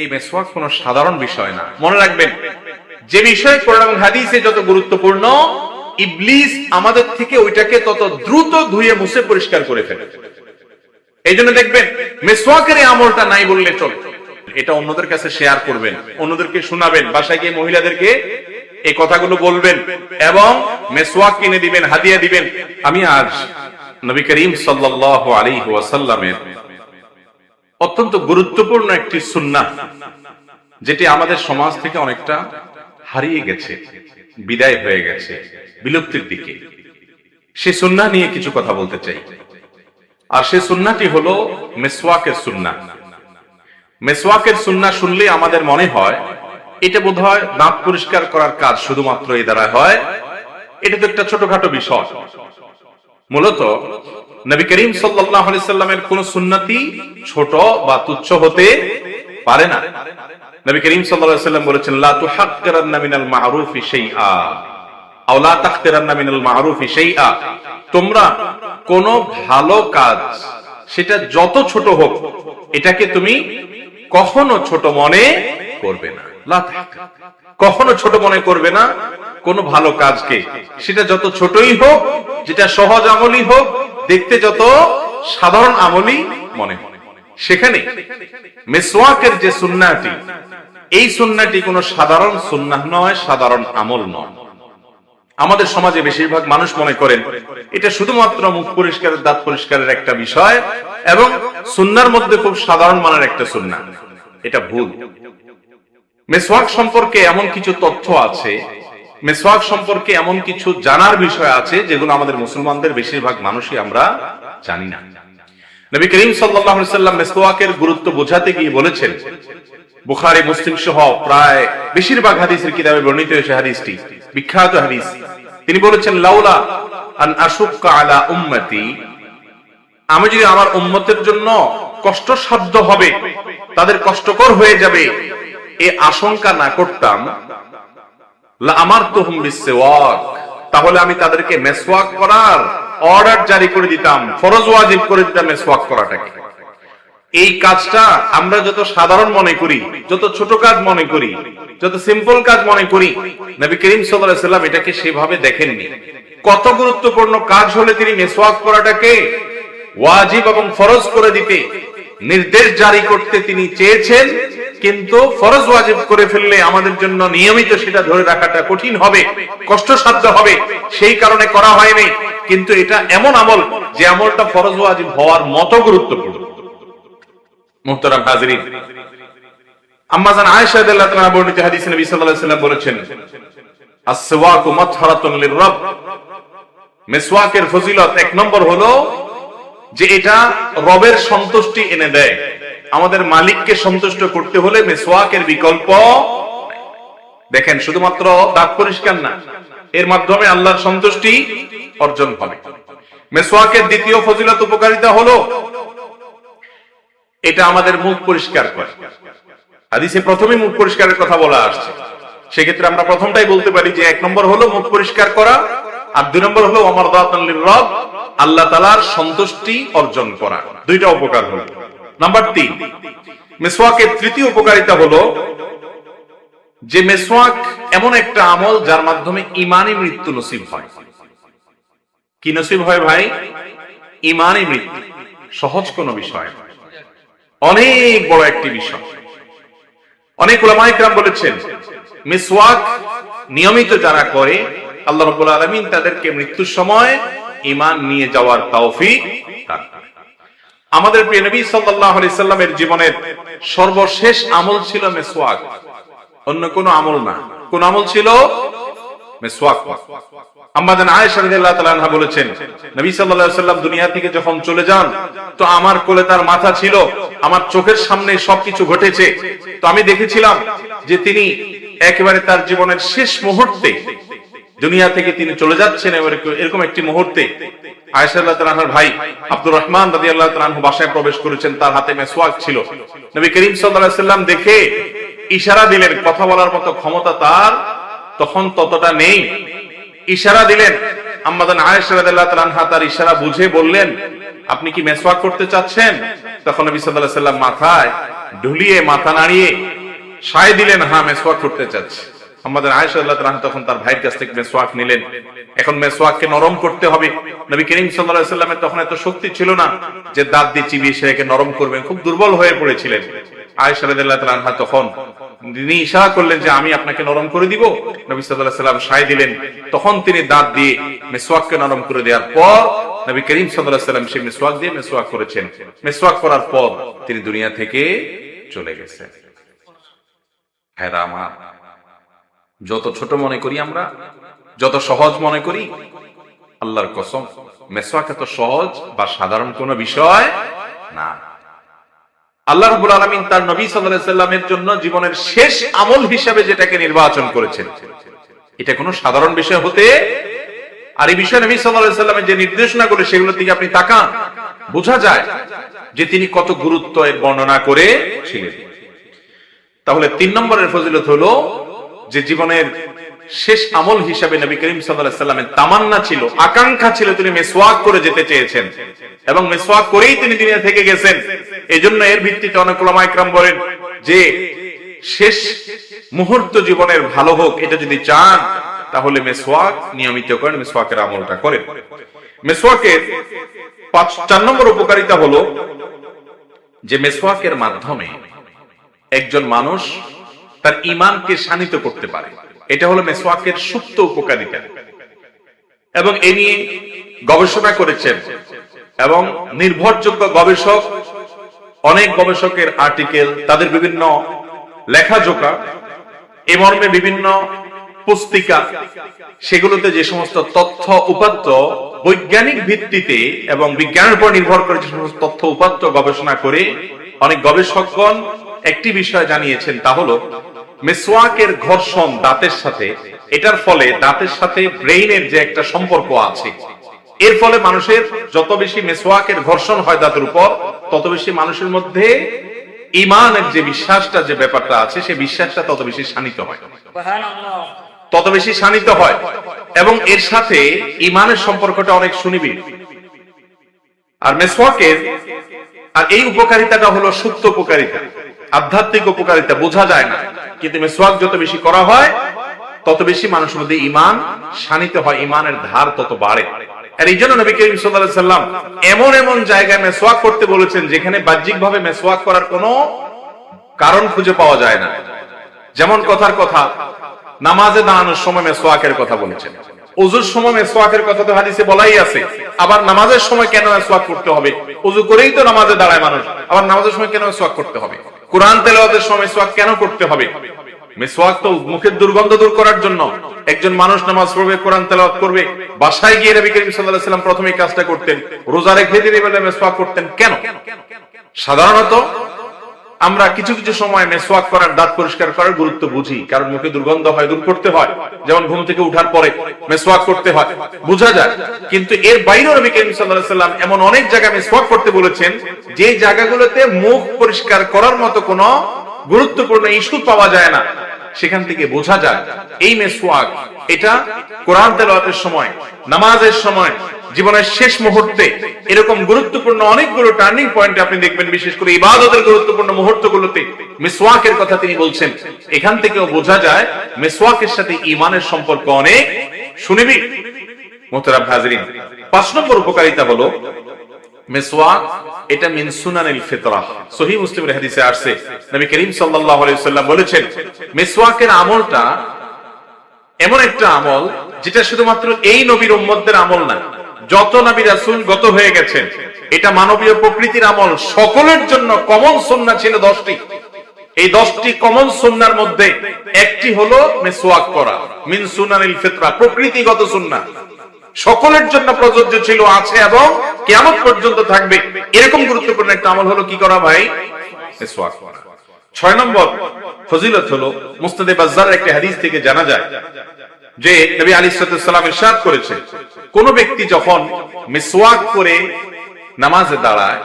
এই মেসওয়াক কোনো সাধারণ বিষয় না। মনে রাখবেন, যে বিষয় কোরআন হাদিসে যত গুরুত্বপূর্ণ, ইবলিস আমাদের থেকে ওইটাকে তত দ্রুত ধুয়ে মুছে পরিষ্কার করে ফেলে। এই জন্য দেখবেন, মেসওয়াকের আমলটা নাই বললে চল। এটা অন্যদের কাছে শেয়ার করবেন, অন্যদেরকে শোনাবেন, বাসায় গিয়ে মহিলাদেরকে এই কথাগুলো বলবেন এবং মেসওয়াক কিনে দিবেন, হাদিয়া দিবেন। আমি আজ নবী করিম সাল্লাল্লাহু আলাইহি ওয়াসাল্লামের অত্যন্ত গুরুত্বপূর্ণ একটি সুন্না যেটি আমাদের সমাজ থেকে অনেকটা হারিয়ে গেছে, বিদায় হয়ে গেছে, বিলুপ্তির দিকে। সে সুন্নাহ নিয়ে কিছু কথা বলতে চাই। আর সে সুন্নাটি হলো মেসওয়াকের সুন্না মেসওয়াকের সুন্না শুনলে আমাদের মনে হয়, এটা বোধ হয় দাঁত পরিষ্কার করার কাজ শুধুমাত্র এই দ্বারা হয়। এটা তো একটা ছোটখাটো বিষয়। মূলত নবী করিম সাল্লামের কোন সুন্নতি ছোট বা তুচ্ছ হতে পারে না। নবী করিম সাল্লাম বলেছেন তোমরা কোন ভালো কাজ, সেটা যত ছোট হোক, এটাকে তুমি কখনো ছোট মনে করবে না। কখনো ছোট মনে করবে না কোন ভালো কাজকে। সেটা যত ছোটই হোক, যেটা সহজ আমলই হোক দেখতে যত সাধারণ আমলই মনে সেখানে মেসওয়াকের যে সুন্নাটি এই সুন্নাটি কোনো সাধারণ সুন্নাহ নয়, সাধারণ আমল নয়। আমাদের সমাজে বেশিরভাগ মানুষ মনে করেন, এটা শুধুমাত্র মুখ পরিষ্কারের দাঁত পরিষ্কারের একটা বিষয়, এবং সুন্নার মধ্যে খুব সাধারণ মানের একটা সুন্না এটা ভুল। মেসওয়াক সম্পর্কে এমন কিছু তথ্য আছে মেসওয়াক সম্পর্কে এমন কিছু জানার বিষয় আছে যেগুলো আমাদের মুসলমানদের বেশিরভাগ মানুষই আমরা জানি না। নবী করিম আলাইহি সাল্লাম মেসওয়াকের গুরুত্ব বোঝাতে গিয়ে বলেছেন, বুখারী, মুসলিম সহ প্রায় বেশিরভাগ হাদিসের কিতাবে বর্ণিত হয়েছে হাদিসটি, বিখ্যাত হাদিস। তিনি বলেছেন, লাউলা আন আশুক্কা আলা উম্মতি, আমি যদি আমার উম্মতের জন্য কষ্টসাধ্য হবে, তাদের কষ্টকর হয়ে যাবে, এ আশঙ্কা না করতাম আমার তুহুম বিসওয়াক তাহলে আমি তাদেরকে মেসওয়াক করার অর্ডার জারি করে দিতাম, ফরজ ওয়াজিব করে দিতাম মেসওয়াক করাটাকে। এই কাজটা আমরা যত সাধারণ মনে করি, যত ছোট কাজ মনে করি, যত সিম্পল কাজ মনে করি, নবী করিম সাল্লাম এটাকে সেভাবে দেখেননি। কত গুরুত্বপূর্ণ কাজ হলে তিনি মেসওয়াক করাটাকে ওয়াজিব এবং ফরজ করে দিতে নির্দেশ জারি করতে তিনি চেয়েছেন, কিন্তু ফরজ ওয়াজিব করে ফেললে আমাদের জন্য নিয়মিত সেটা ধরে রাখাটা কঠিন হবে, কষ্টসাধ্য হবে, সেই কারণে করা হয়নি। কিন্তু এটা এমন আমল যে আমলটা ফরজ ওয়াজিব হওয়ার মতো গুরুত্বপূর্ণ। মুহতারাম হাজরিন, আম্মাজান তাআলা বর্ণিত হাদিসে নবী সাল্লাল্লাহু আলাইহি বলেছেন, আস-সিওয়াকু মাতহারাতুন মিসওয়াকের ফজিলত এক নম্বর হলো যে এটা রবের সন্তুষ্টি এনে দেয়। আমাদের মালিককে সন্তুষ্ট করতে হলে মেসওয়াকের বিকল্প দেখেন, শুধুমাত্র দাঁত পরিষ্কার না, এর মাধ্যমে আল্লাহর সন্তুষ্টি অর্জন হবে। মেসওয়াকের দ্বিতীয় ফজিলত উপকারিতা হলো, এটা আমাদের মুখ পরিষ্কার করে। হাদিসে প্রথমে মুখ পরিষ্কারের কথা বলা আসছে। সেক্ষেত্রে আমরা প্রথমটাই বলতে পারি যে এক নম্বর হলো মুখ পরিষ্কার করা আর দুই নম্বর হলো অমর রব আল্লাহ তালার সন্তুষ্টি অর্জন করা। দুইটা উপকার হলো। নাম্বার তিন, মেসওয়াকের তৃতীয় উপকারিতা হলো, যে মেসওয়াক এমন একটা আমল যার মাধ্যমে ইমানি মৃত্যু নসিব হয়। কি নসিব হয় ভাই? ইমানি মৃত্যু। সহজ কোনো বিষয় অনেক বড় একটি বিষয়। অনেক ওলামাইকরাম বলেছেন, মিসওয়াক নিয়মিত যারা করে আল্লাহ রাব্বুল আলামিন তাদেরকে মৃত্যুর সময় ঈমান নিয়ে যাওয়ার তৌফিক আমাদের প্রিয় নবী সাল্লামের জীবনের সর্বশেষ আমল ছিল মিসওয়াক। অন্য কোনো আমল না। কোন আমল ছিল? দুনিয়া থেকে যখন চলে যান, তো আমার কোলে তার মাথা ছিল, আমার চোখের সামনে সবকিছু ঘটেছে। তো আমি দেখেছিলাম যে তিনি একেবারে তার জীবনের শেষ মুহূর্তে দুনিয়া থেকে তিনি চলে যাচ্ছেন এরকম একটি মুহূর্তে ভাই আব্দুর রহমান তাআলা আনহু বাসায় প্রবেশ করেছেন, তার হাতে মেসওয়াক ছিল। নবী করিম সাল্লাম দেখে ইশারা দিলেন, কথা বলার মতো ক্ষমতা তার তখন ততটা নেই। ইশারা দিলেন ইশারা বুঝে বললেন, আপনি কি মেসওয়াক করতে চাচ্ছেন? তখন নবী সাল্লাম মাথায় ঢুলিয়ে, মাথা নাড়িয়ে সায় দিলেন হ্যাঁ মেসওয়াক করতে চাচ্ছি। আমাদের আয়েশা আল্লাহ তখন তার ভাইয়ের কাছ থেকে মেসওয়াক নিলেন। এখন মেসওয়াককে নরম করতে হবে। নবী করিম সাল্লাল্লাহু তখন এত শক্তি ছিল না যে দাঁত দিয়ে চিবিয়ে সেটাকে নরম করবেন। খুব দুর্বল হয়ে পড়েছিলেন। তিনি করে দেওয়ার দিয়ে করেছেন। করার পর তিনি দুনিয়া থেকে চলে গেছেন। হ্যাঁ আমার। যত ছোট মনে করি আমরা, যত সহজ মনে করি, আল্লাহর কসম, মেসওয়াক এত সহজ বা সাধারণ কোনো বিষয় না। আল্লাহ রাব্বুল আলামিন তার নবী সাল্লামের জন্য জীবনের শেষ আমল হিসাবে যেটাকে নির্বাচন করেছেন। এটা কোনো সাধারণ বিষয় হতে, আর এই বিষয়ে নবী সাল্লামের যে নির্দেশনাগুলো সেগুলো থেকে আপনি তাকান, বোঝা যায় যে তিনি কত গুরুত্ব এর বর্ণনা করে ছিলেন। তাহলে তিন নম্বরের ফজিলত হলো যে জীবনের শেষ আমল হিসাবে নবী করিম সাল্লামের তামান্না ছিল, আকাঙ্ক্ষা ছিল তিনি মেসওয়াক করে যেতে চেয়েছেন। এবং মেসওয়াক করেই তিনি দুনিয়া থেকে গেছেন। এই জন্য এর ভিত্তিতে অনেক ওলামাইকরাম বলেন যে, শেষ মুহূর্ত জীবনের ভালো হোক, এটা যদি চান, তাহলে মেসওয়াক নিয়মিত করেন, মেসওয়াকের আমলটা করেন। মেসওয়াকের পাঁচ, চার নম্বর উপকারিতা হলো যে, মেসওয়াকের মাধ্যমে একজন মানুষ তার ইমানকে শানিত করতে পারে। এটা হলো মেসওয়াকের সুপ্ত উপকারিতা। এবং এ নিয়ে গবেষণা করেছেন এবং নির্ভরযোগ্য গবেষক, অনেক গবেষকের আর্টিকেল, তাদের বিভিন্ন লেখাজোকা এ মর্মে বিভিন্ন পুস্তিকা, সেগুলোতে যে সমস্ত তথ্য উপাত্ত বৈজ্ঞানিক ভিত্তিতে এবং বিজ্ঞানের উপর নির্ভর করে যে সমস্ত তথ্য উপাত্ত গবেষণা করে, অনেক গবেষকগণ একটি বিষয় জানিয়েছেন, তা হলো মেসোয়াকের ঘর্ষণ দাঁতের সাথে এটার ফলে দাঁতের সাথে ব্রেইনের যে একটা সম্পর্ক আছে। এর ফলে মানুষের যত বেশি মেসোয়াকের ঘর্ষণ হয় দাঁতের উপর তত বেশি মানুষের মধ্যে ইমানের যে বিশ্বাসটা যে ব্যাপারটা আছে সেই বিশ্বাসটা তত বেশি শানিত হয়। তত বেশি শানিত হয়। এবং এর সাথে ইমানের সম্পর্কটা অনেক শুনিবি আর মেসওয়াকের আর এই উপকারিতাটা হলো সুপ্ত উপকারিতা। আধ্যাত্মিক উপকারিতা বোঝা যায় না। কিন্তু মেসওয়াক যত বেশি করা হয়, তত বেশি মানুষের মধ্যে ইমান শানিত হয় ইমানের ধার তত বাড়ে। আর এই জন্য নবী করিম সাল্লাম এমন এমন জায়গায় মেসওয়াক করতে বলেছেন, যেখানে বাহ্যিকভাবে মেসওয়াক করার কোনো কারণ খুঁজে পাওয়া যায় না। যেমন কথার কথা, নামাজে দাঁড়ানোর সময় মেসোয়াকের কথা বলেছেন। উজুর সময় মেসোয়াকের কথা তো হাদিসে বলাই আছে। আবার নামাজের সময় কেন মেসোয়াক করতে হবে? উজু করেই তো নামাজে দাঁড়ায় মানুষ, আবার নামাজের সময় কেন মেসোয়াক করতে হবে? কোরআন তেলাওয়াতের সময় সোয়াক কেন করতে হবে? মেসোয়াক তো মুখের দুর্গন্ধ দূর করার জন্য। একজন মানুষ নামাজ পড়বে, কোরআন তেলাওয়াত করবে। বাসায় গিয়ে নবী করিম সাল্লাল্লাহু সাল্লাম প্রথমে কাজটা করতেন। রোজা রেখে দিনে বেলা মেসোয়াক করতেন কেন? সাধারণত আমরা কিছু কিছু সময় মেসোয়াক করার, দাঁত পরিষ্কার করার গুরুত্ব বুঝি, কারণ মুখে দুর্গন্ধ হয়, দূর করতে হয়। যেমন ঘুম থেকে উঠার পরে মেসওয়াক করতে হয়। বোঝা যায় কিন্তু এর বাইরেও নবী করিম সাল্লাল্লাহু সাল্লাম এমন অনেক জায়গায় মেসওয়াক করতে বলেছেন, যে জায়গাগুলোতে মুখ পরিষ্কার করার মতো কোনো গুরুত্বপূর্ণ ইস্যু পাওয়া যায় না। সেখান থেকে বোঝা যায়, এই মেসওয়াক, এটা কোরআন তেলাওয়াতের সময়, নামাজের সময় জীবনের শেষ মুহূর্তে এরকম গুরুত্বপূর্ণ অনেকগুলো টার্নিং পয়েন্ট আপনি দেখবেন, বিশেষ করে ইবাদতের গুরুত্বপূর্ণ মুহূর্তগুলোতে মিসওয়াকের কথা তিনি বলছেন। এখান থেকেও বোঝা যায়, মিসওয়াকের সাথে ইমানের সম্পর্ক অনেক। শুনিবি? মোহতারাম হাজরিন, পাঁচ নম্বর উপকারিতা হলো আমলটা এমন একটা আমল যেটা শুধুমাত্র এই নবীর উম্মতদের আমল না যত নবী রাসূল গত হয়ে গেছেন, এটা মানবীয় প্রকৃতির আমল, সকলের জন্য কমন সুন্নাহ ছিল দশটি। এই দশটি কমন সুন্নার মধ্যে একটি হলো মেসওয়াক করা, মিন সুনানিল ফিতরা, প্রকৃতিগত সুন্নাহ। সকলের জন্য প্রযোজ্য ছিল, আছে এবং কিয়ামত পর্যন্ত থাকবে। এরকম গুরুত্বপূর্ণ একটা আমল হলো কি করা ভাই? মেসওয়াক করা। ছয় নম্বর ফজিলত হলো, মুস্তাদে বাজ্জার একটা হাদিস থেকে জানা যায় যে নবী আলী সাল্লাম ইরশাদ করেছে কোন ব্যক্তি যখন মিসওয়াক করে নামাজে দাঁড়ায়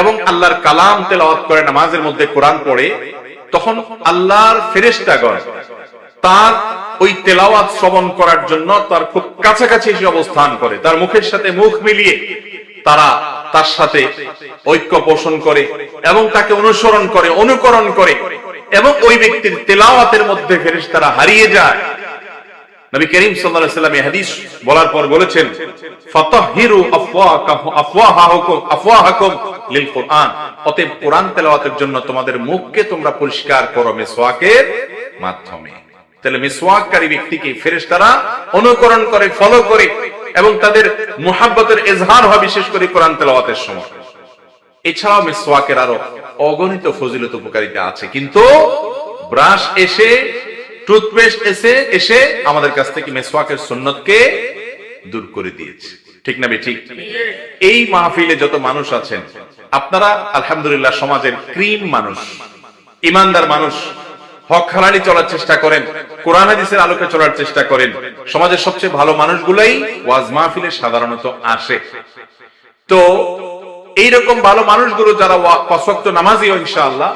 এবং আল্লাহর কালাম তেলাওয়াত করে নামাজের মধ্যে কোরআন পড়ে, তখন আল্লাহর ফেরেশতাগণ তার ওই তেলাওয়াত শ্রবণ করার জন্য তার খুব কাছাকাছি এসে অবস্থান করে। তার মুখের সাথে মুখ মিলিয়ে তারা তার সাথে ঐক্য পোষণ করে এবং তাকে অনুসরণ করে, অনুকরণ করে এবং ওই ব্যক্তির তেলাওয়াতের মধ্যে ফেরেশতারা হারিয়ে যায়। নবী করিম সাল্লাল্লাহু হাদিস বলার পর বলেছেন আফওয়াহাকুম আফওয়াহাকুম লিল অতএব তেলাওয়াতের জন্য তোমাদের মুখকে তোমরা পরিষ্কার করো মিসওয়াকের মাধ্যমে। তাহলে মিসওয়াককারী ব্যক্তিকে ফেরেশতারা অনুকরণ করে ফলো করে এবং তাদের মুহাব্বতের ইজহার হয় বিশেষ করে কোরআন তেলাওয়াতের সময়। এছাড়াও মিসওয়াকের আরও অগণিত ফজিলত উপকারিতা আছে। কিন্তু ব্রাশ এসে টুথপেস্ট এসে এসে আমাদের কাছ থেকে মেসওয়াকের সুন্নতকে দূর করে দিয়েছে। ঠিক না ঠিক এই মাহফিলে যত মানুষ আছেন, আপনারা আলহামদুলিল্লাহ সমাজের ক্রিম মানুষ, ইমানদার মানুষ, হক হালালি চলার চেষ্টা করেন, কোরআন হাদিসের আলোকে চলার চেষ্টা করেন, সমাজের সবচেয়ে ভালো মানুষগুলাই ওয়াজ মাহফিলে সাধারণত আসে। তো, এইরকম ভালো মানুষগুলো যারা পছক্ত নামাজি ইনশাআল্লাহ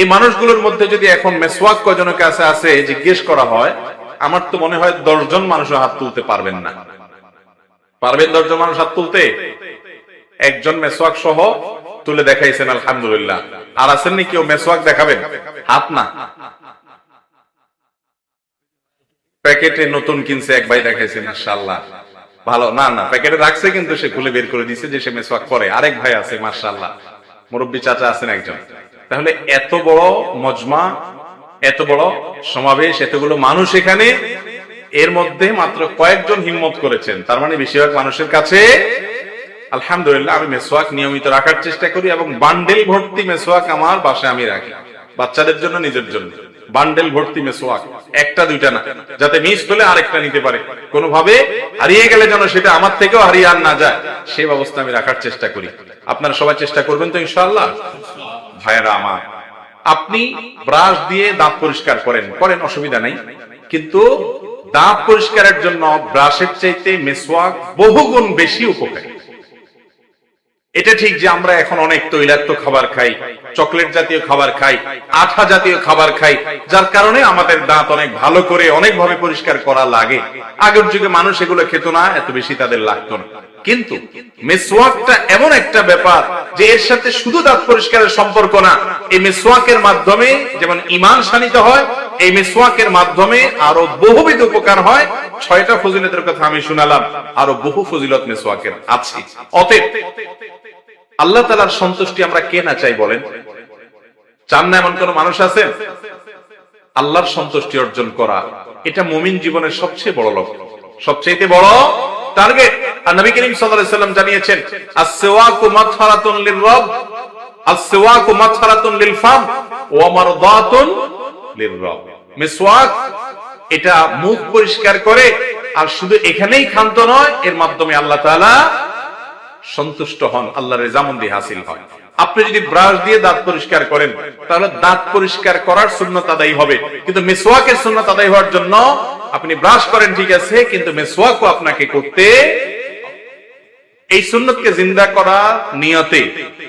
এই মানুষগুলোর মধ্যে যদি এখন মেসওয়াক কজনের কাছে আছে জিজ্ঞেস করা হয়, আমার তো মনে হয় দশজন মানুষ হাত তুলতে পারবেন না। পারবেন দশজন মানুষ হাত তুলতে? একজন মেসওয়াক সহ তুলে দেখাইছেন, আলহামদুলিল্লাহ। আর আছেন নি কেউ মেসওয়াক দেখাবেন? হাত না। প্যাকেটে নতুন কিনছে, এক ভাই দেখাইছে মার্শাল্লাহ ভালো, না না, প্যাকেটে রাখছে কিন্তু সে খুলে বের করে দিছে যে সে মেসওয়াক করে আরেক ভাই আছে মার্শাল্লাহ মুরব্বী চাচা আছেন একজন। তাহলে এত বড় মজমা, এত বড় সমাবেশ, এতগুলো মানুষ এখানে, এর মধ্যে মাত্র কয়েকজন হিম্মত করেছেন। তার মানে বেশিরভাগ মানুষের কাছে, আলহামদুলিল্লাহ, আমি মেসোয়াক নিয়মিত রাখার চেষ্টা করি এবং বান্ডেল ভর্তি মেসোয়াক আমার বাসায় আমি রাখি। বাচ্চাদের জন্য, নিজের জন্য। বান্ডেল ভর্তি মেসোয়াক, একটা, দুইটা না। যাতে মিস হলে আরেকটা নিতে পারে। কোনোভাবে হারিয়ে গেলে যেন সেটা আমার থেকেও হারিয়ে আর না যায়, সে ব্যবস্থা আমি রাখার চেষ্টা করি। আপনারা সবাই চেষ্টা করবেন তো, ইনশাআল্লাহ? ভাইয়েরা আমার, আপনি ব্রাশ দিয়ে দাঁত পরিষ্কার করেন করেন অসুবিধা নাই। কিন্তু দাঁত পরিষ্কারের জন্য ব্রাশের চাইতে মেসওয়াক বহুগুণ বেশি উপকারী। এটা ঠিক যে আমরা এখন অনেক তৈলাক্ত খাবার খাই, চকলেট জাতীয় খাবার খাই, আঠা জাতীয় খাবার খাই, যার কারণে আমাদের দাঁত অনেক ভালো করে অনেক ভাবে পরিষ্কার করা লাগে। আগের যুগে মানুষ এগুলো খেত না, এত বেশি তাদের লাগতো না। কিন্তু মেসওয়াকটা এমন একটা ব্যাপার যে এর সাথে শুধু দাঁত পরিষ্কারের সম্পর্ক না, এই মেসওয়াকের মাধ্যমে যেমন ইমান শানিত হয়, এই মেসওয়াকের মাধ্যমে আরও বহুবিধ উপকার হয়। ছয়টা ফজিলতের কথা আমি শুনালাম, আরও বহু ফজিলত মেসওয়াকের আছে। অতএব আল্লাহ তালার সন্তুষ্টি আমরা কে না চাই বলেন? চান না এমন কোন মানুষ আছেন আল্লাহর সন্তুষ্টি অর্জন করা, এটা মুমিন জীবনের সবচেয়ে বড় লক্ষ্য। সবচেয়ে বড় টার্গেট আর নবী করিম সাল্লাম জানিয়েছেন এটা মুখ পরিষ্কার করে, আর শুধু এখানেই ক্ষান্ত নয়, এর মাধ্যমে আল্লাহ তাআলা সন্তুষ্ট হন, আল্লাহর রেজামন্দি হাসিল হয় আপনি যদি ব্রাশ দিয়ে দাঁত পরিষ্কার করেন, তাহলে দাঁত পরিষ্কার করার সুন্নত আদায় হবে। কিন্তু মিসওয়াকের সুন্নত আদায় হওয়ার জন্য আপনি ব্রাশ করেন, ঠিক আছে, কিন্তু মেসওয়াকও আপনাকে করতে এই সুন্নতকে জিন্দা করা নিয়তে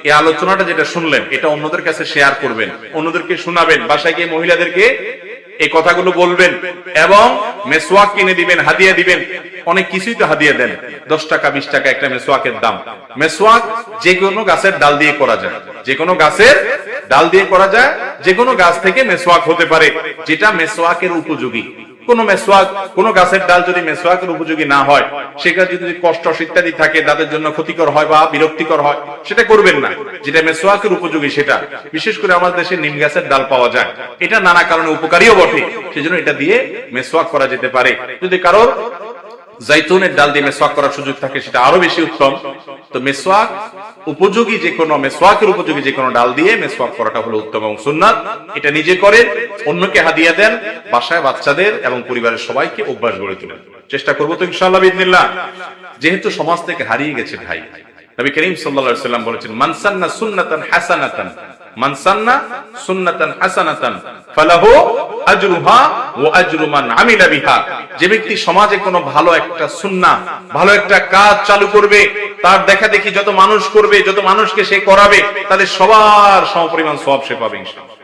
এই আলোচনাটা যেটা শুনলেন, এটা অন্যদের কাছে শেয়ার করবেন, অন্যদেরকে শোনাবেন, বাসায় গিয়ে মহিলাদেরকে এই কথাগুলো বলবেন এবং মেসোয়াক কিনে দিবেন, হাদিয়া দিবেন। অনেক কিছুই তো হাদিয়া দেন। দশ টাকা, বিশ টাকা একটা মেসোয়াকের দাম। মেসওয়াক যে কোনো গাছের ডাল দিয়ে করা যায়। যে কোনো গাছের ডাল দিয়ে করা যায় যে কোনো গাছ থেকে মেসোয়াক হতে পারে, যেটা মেসোয়াকের উপযোগী। কোন মেসোয়াক, কোন গাছের ডাল যদি মেসোয়াকের উপযোগী না হয়, সেখানে যদি কষ্ট ইত্যাদি থাকে, তাদের জন্য ক্ষতিকর হয় বা বিরক্তিকর হয়, সেটা করবেন না। যেটা মেসোয়াকের উপযোগী, সেটা। বিশেষ করে আমাদের দেশে নিম গাছের ডাল পাওয়া যায়। এটা নানা কারণে উপকারীও বটে। সেজন্য এটা দিয়ে মেসোয়াক করা যেতে পারে। যদি কারোর জাইতুনের ডাল দিয়ে মেসওয়াক করার সুযোগ থাকে, সেটা আরও বেশি উত্তম। তো মেসওয়াক উপযোগী যে কোনো মেসওয়াকের উপযোগী যে কোনো ডাল দিয়ে মেসওয়াক করাটা হলো উত্তম এবং সুন্নাত। এটা নিজে করেন, অন্যকে হাদিয়া দেন, বাসায় বাচ্চাদের এবং পরিবারের সবাইকে অভ্যাস গড়ে তোলেন। চেষ্টা করব তো ইনশাআল্লাহ বিদিনিল্লাহ যেহেতু সমাজ থেকে হারিয়ে গেছে ভাই, নবী করিম সাল্লাল্লাহু আলাইহি সাল্লাম বলেছেন মানসান্না সুন্নাতান হাসানাতান সুন্নাতান হাসানাতান ফালাহু আজরুহা আজরু মান আমিলা বিহা। যে ব্যক্তি সমাজে কোনো ভালো একটা সুন্না, ভালো একটা কাজ চালু করবে, তার দেখা দেখি যত মানুষ করবে, যত মানুষকে সে করাবে, তাদের সবার সমপরিমাণ সব সে পাবে ইনশাআল্লাহ।